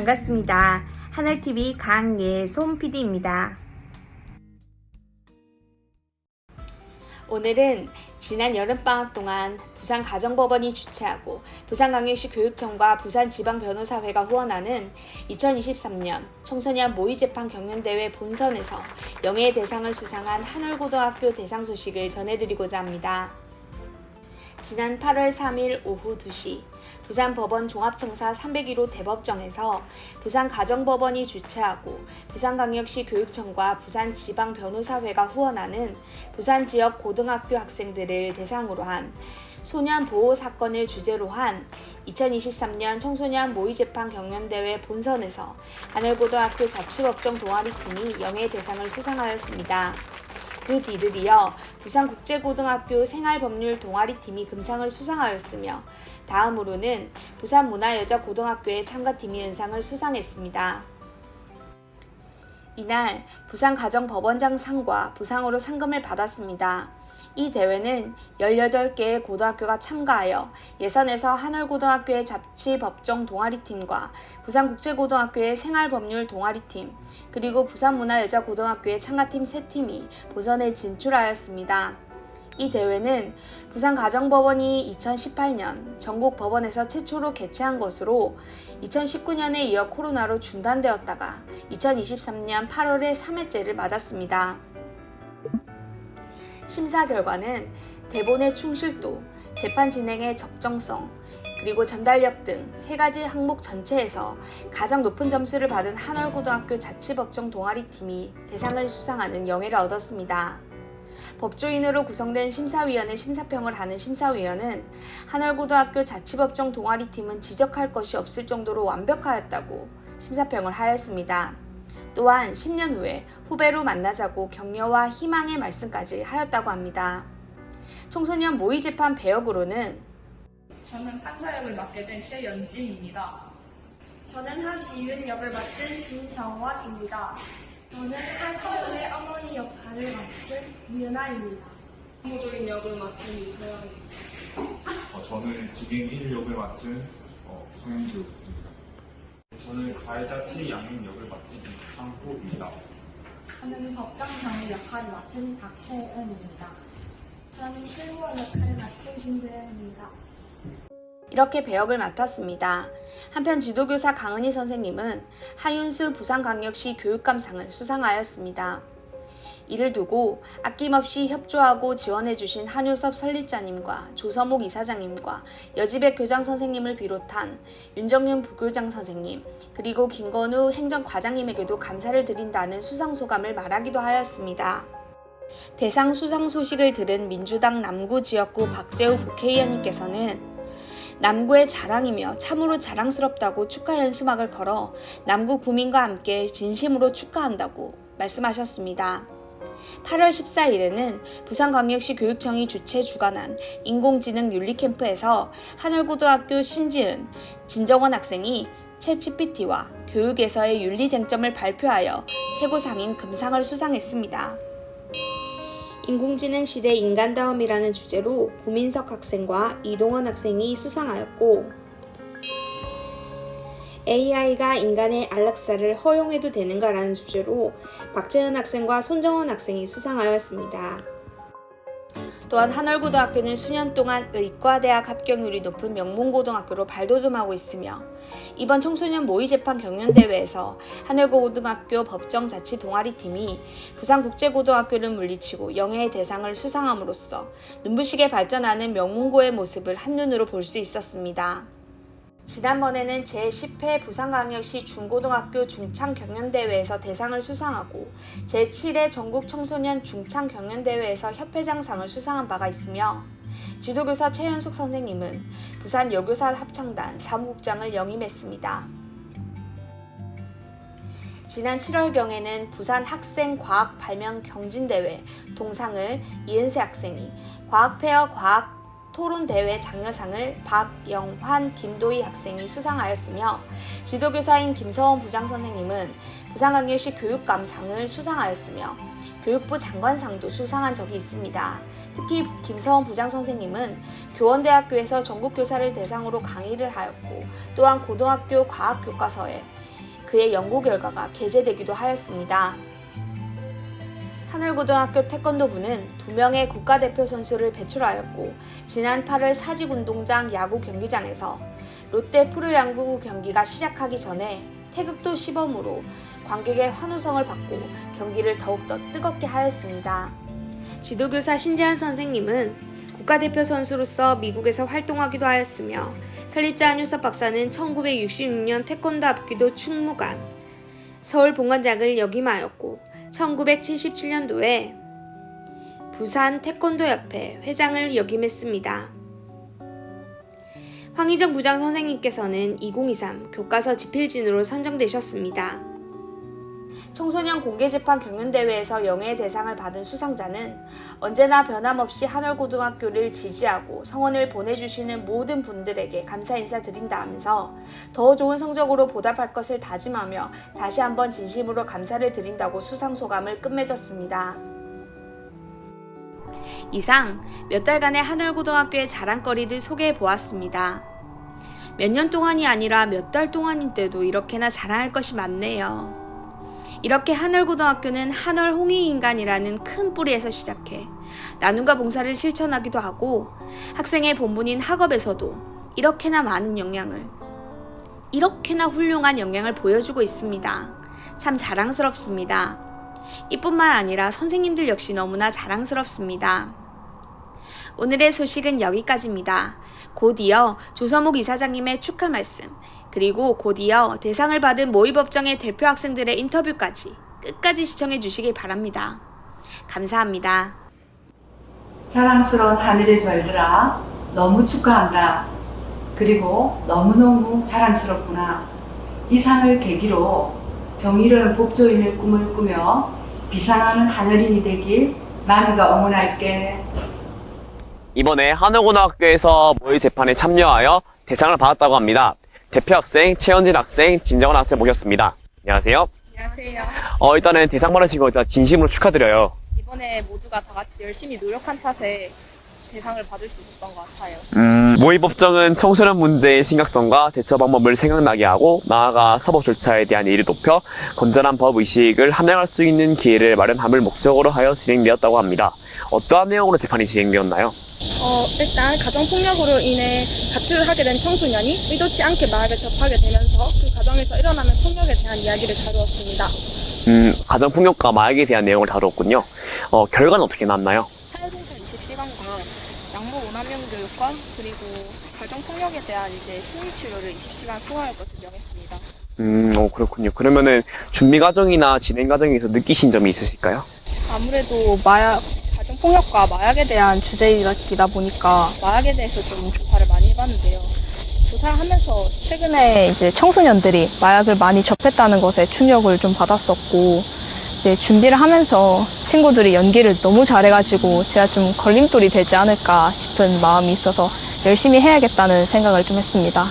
반갑습니다. 하늘TV 강예솜 PD입니다. 오늘은 지난 여름방학 동안 부산가정법원이 주최하고 부산광역시 교육청과 부산지방변호사회가 후원하는 2023년 청소년 모의재판 경연대회 본선에서 영예의 대상을 수상한 한월고등학교 대상 소식을 전해드리고자 합니다. 지난 8월 3일 오후 2시 부산법원 종합청사 301호 대법정에서 부산가정법원이 주최하고 부산광역시 교육청과 부산지방변호사회가 후원하는 부산 지역 고등학교 학생들을 대상으로 한 소년 보호 사건을 주제로 한 2023년 청소년 모의재판 경연대회 본선에서 하늘고등학교 자치법정 동아리팀이 영예 대상을 수상하였습니다. 그 뒤를 이어 부산국제고등학교 생활법률 동아리팀이 금상을 수상하였으며 다음으로는 부산문화여자고등학교의 참가팀이 은상을 수상했습니다. 이날 부산가정법원장 상과 부상으로 상금을 받았습니다. 이 대회는 18개의 고등학교가 참가하여 예선에서 한월고등학교의 자치법정 동아리팀과 부산국제고등학교의 생활법률 동아리팀, 그리고 부산문화여자고등학교의 참가팀 3팀이 본선에 진출하였습니다. 이 대회는 부산가정법원이 2018년 전국 법원에서 최초로 개최한 것으로 2019년에 이어 코로나로 중단되었다가 2023년 8월에 3회째를 맞았습니다. 심사 결과는 대본의 충실도, 재판 진행의 적정성, 그리고 전달력 등 세 가지 항목 전체에서 가장 높은 점수를 받은 한월고등학교 자치법정 동아리팀이 대상을 수상하는 영예를 얻었습니다. 법조인으로 구성된 심사위원회 심사평을 하는 심사위원은 한월고등학교 자치법정 동아리팀은 지적할 것이 없을 정도로 완벽하였다고 심사평을 하였습니다. 또한 10년 후에 후배로 만나자고 격려와 희망의 말씀까지 하였다고 합니다. 청소년 모의재판 배역으로는 저는 판사 역을 맡게 된 최연진입니다. 저는 하지윤 역을 맡은 진정원입니다. 저는 하지윤의 어머니 역할을 맡은 유나입니다. 업무적인 역을 맡은 이소영입니다. 어, 저는 직행 1 역을 맡은 어, 송현주입니다. 가해자 최양인 역을 맡은 이창호입니다. 저는 법정 경위 역할을 맡은 박세은입니다. 저는 실무원 역할을 맡은 김도현입니다. 이렇게 배역을 맡았습니다. 한편 지도교사 강은희 선생님은 하윤수 부산광역시 교육감상을 수상하였습니다. 이를 두고 아낌없이 협조하고 지원해주신 한효섭 설립자님과 조서목 이사장님과 여지백 교장 선생님을 비롯한 윤정윤 부교장 선생님 그리고 김건우 행정과장님에게도 감사를 드린다는 수상 소감을 말하기도 하였습니다. 대상 수상 소식을 들은 민주당 남구 지역구 박재우 국회의원님께서는 남구의 자랑이며 참으로 자랑스럽다고 축하 연수막을 걸어 남구 구민과 함께 진심으로 축하한다고 말씀하셨습니다. 8월 14일에는 부산광역시 교육청이 주최 주관한 인공지능 윤리 캠프에서 하늘고등학교 신지은, 진정원 학생이 챗GPT와 교육에서의 윤리 쟁점을 발표하여 최고상인 금상을 수상했습니다. 인공지능 시대 인간다움이라는 주제로 구민석 학생과 이동원 학생이 수상하였고 AI가 인간의 안락사를 허용해도 되는가라는 주제로 박재은 학생과 손정원 학생이 수상하였습니다. 또한 한월고등학교는 수년 동안 의과대학 합격률이 높은 명문고등학교로 발돋움하고 있으며 이번 청소년 모의재판 경연대회에서 한월고등학교 법정자치 동아리팀이 부산국제고등학교를 물리치고 영예의 대상을 수상함으로써 눈부시게 발전하는 명문고의 모습을 한눈으로 볼 수 있었습니다. 지난번에는 제10회 부산광역시 중고등학교 중창경연대회에서 대상을 수상하고 제7회 전국 청소년 중창경연대회에서 협회장상을 수상한 바가 있으며 지도교사 최현숙 선생님은 부산 여교사 합창단 사무국장을 영임했습니다. 지난 7월경에는 부산 학생 과학 발명 경진대회 동상을 이은세 학생이 과학페어 과학 토론 대회 장려상을 박영환, 김도희 학생이 수상하였으며 지도교사인 김서원 부장 선생님은 부산광역시 교육감상을 수상하였으며 교육부 장관상도 수상한 적이 있습니다. 특히 김서원 부장 선생님은 교원대학교에서 전국교사를 대상으로 강의를 하였고 또한 고등학교 과학교과서에 그의 연구 결과가 게재되기도 하였습니다. 하늘고등학교 태권도부는 두 명의 국가대표 선수를 배출하였고 지난 8월 사직운동장 야구 경기장에서 롯데 프로야구 경기가 시작하기 전에 태극도 시범으로 관객의 환호성을 받고 경기를 더욱더 뜨겁게 하였습니다. 지도교사 신재현 선생님은 국가대표 선수로서 미국에서 활동하기도 하였으며 설립자 한유섭 박사는 1966년 태권도 합기도 충무관, 서울 본관장을 역임하였고 1977년도에 부산 태권도협회 회장을 역임했습니다. 황희정 부장 선생님께서는 2023 교과서 지필진으로 선정되셨습니다. 청소년 공개재판 경연대회에서 영예의 대상을 받은 수상자는 언제나 변함없이 한월고등학교를 지지하고 성원을 보내주시는 모든 분들에게 감사 인사 드린다 하면서 더 좋은 성적으로 보답할 것을 다짐하며 다시 한번 진심으로 감사를 드린다고 수상 소감을 끝맺었습니다. 이상 몇 달간의 한월고등학교의 자랑거리를 소개해 보았습니다. 몇 년 동안이 아니라 몇 달 동안인데도 이렇게나 자랑할 것이 많네요. 이렇게 한월고등학교는 한월 홍익인간이라는 큰 뿌리에서 시작해 나눔과 봉사를 실천하기도 하고 학생의 본분인 학업에서도 이렇게나 많은 영향을 이렇게나 훌륭한 영향을 보여주고 있습니다. 참 자랑스럽습니다. 이뿐만 아니라 선생님들 역시 너무나 자랑스럽습니다. 오늘의 소식은 여기까지입니다. 곧 이어 조서목 이사장님의 축하 말씀, 그리고 곧 이어 대상을 받은 모의법정의 대표 학생들의 인터뷰까지 끝까지 시청해 주시길 바랍니다. 감사합니다. 자랑스러운 하늘의 별들아, 너무 축하한다. 그리고 너무너무 자랑스럽구나. 이 상을 계기로 정의로운 법조인의 꿈을 꾸며 비상하는 하늘인이 되길 마누가 응원할게. 이번에 한월고등학교에서 모의 재판에 참여하여 대상을 받았다고 합니다. 대표 학생 최현진 학생, 진정원 학생 모셨습니다. 안녕하세요. 안녕하세요. 어, 일단은 대상 받으신 거 일단 진심으로 축하드려요. 이번에 모두가 다 같이 열심히 노력한 탓에 대상을 받을 수 있었던 것 같아요. 음, 모의 법정은 청소년 문제의 심각성과 대처 방법을 생각나게 하고 나아가 사법 절차에 대한 이해를 높여 건전한 법 의식을 함양할 수 있는 기회를 마련함을 목적으로 하여 진행되었다고 합니다. 어떠한 내용으로 재판이 진행되었나요? 어, 일단 가정폭력으로 인해 가출을 하게 된 청소년이 의도치 않게 마약을 접하게 되면서 그 과정에서 일어나는 폭력에 대한 이야기를 다루었습니다. 음, 가정폭력과 마약에 대한 내용을 다루었군요. 어, 결과는 어떻게 나왔나요? 사회봉사 20시간과 양모 오남용 교육과 그리고 가정폭력에 대한 이제 심리치료를 20시간 수강할 것을 명했습니다. 음, 어, 그렇군요. 그러면은 준비 과정이나 진행 과정에서 느끼신 점이 있으실까요? 아무래도 마약, 폭력과 마약에 대한 주제이다 보니까 마약에 대해서 좀 조사를 많이 해봤는데요. 조사를 하면서 최근에 이제 청소년들이 마약을 많이 접했다는 것에 충격을 좀 받았었고, 이제 준비를 하면서 친구들이 연기를 너무 잘해가지고 제가 좀 걸림돌이 되지 않을까 싶은 마음이 있어서 열심히 해야겠다는 생각을 좀 했습니다.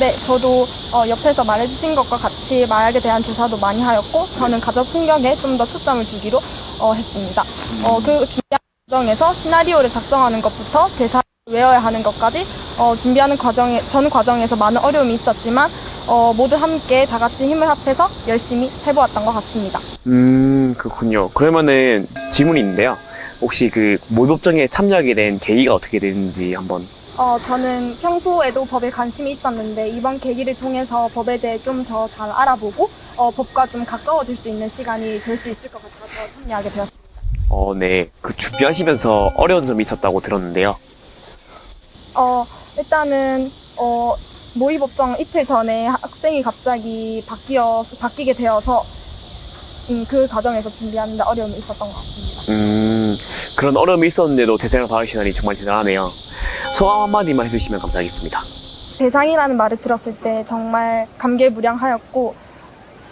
네, 저도 어, 옆에서 말해주신 것과 같이 마약에 대한 조사도 많이 하였고, 저는 가정폭력에 좀 더 초점을 두기로 어, 했습니다. 어, 그 준비하는 과정에서 시나리오를 작성하는 것부터 대사를 외워야 하는 것까지 어, 준비하는 과정에, 전 과정에서 많은 어려움이 있었지만, 어, 모두 함께 다 같이 힘을 합해서 열심히 해보았던 것 같습니다. 음, 그렇군요. 그러면은 질문이 있는데요. 혹시 그 모의법정에 참여하게 된 계기가 어떻게 되는지 한번. 어, 저는 평소에도 법에 관심이 있었는데 이번 계기를 통해서 법에 대해 좀 더 잘 알아보고 어, 법과 좀 가까워질 수 있는 시간이 될 수 있을 것 같아서 참여하게 되었습니다. 어, 네. 그 준비하시면서 어려운 점이 있었다고 들었는데요. 어, 일단은 어, 모의법정 이틀 전에 학생이 갑자기 바뀌어 바뀌게 되어서 음, 그 과정에서 준비하는데 어려움이 있었던 것 같습니다. 음, 그런 어려움이 있었는데도 대상을 받으시다니 정말 대단하네요. 소감 한마디만 해주시면 감사하겠습니다. 대상이라는 말을 들었을 때 정말 감개무량하였고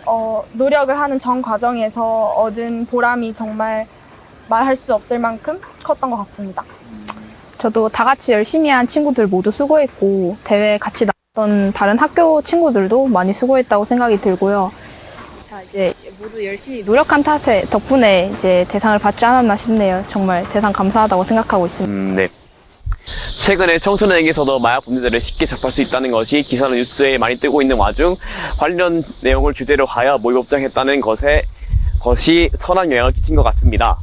어, 노력을 하는 전 과정에서 얻은 보람이 정말 말할 수 없을 만큼 컸던 것 같습니다. 저도 다 같이 열심히 한 친구들 모두 수고했고 대회 같이 나왔던 다른 학교 친구들도 많이 수고했다고 생각이 들고요. 자 이제 모두 열심히 노력한 탓에 덕분에 이제 대상을 받지 않았나 싶네요. 정말 대상 감사하다고 생각하고 있습니다. 음, 네. 최근에 청소년에게서도 마약 범죄자를 쉽게 접할 수 있다는 것이 기사로 뉴스에 많이 뜨고 있는 와중 관련 내용을 주제로 하여 모의 법정했다는 것에 것이 선한 영향을 끼친 것 같습니다.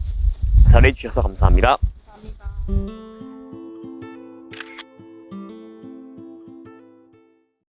잘해주셔서. 감사합니다.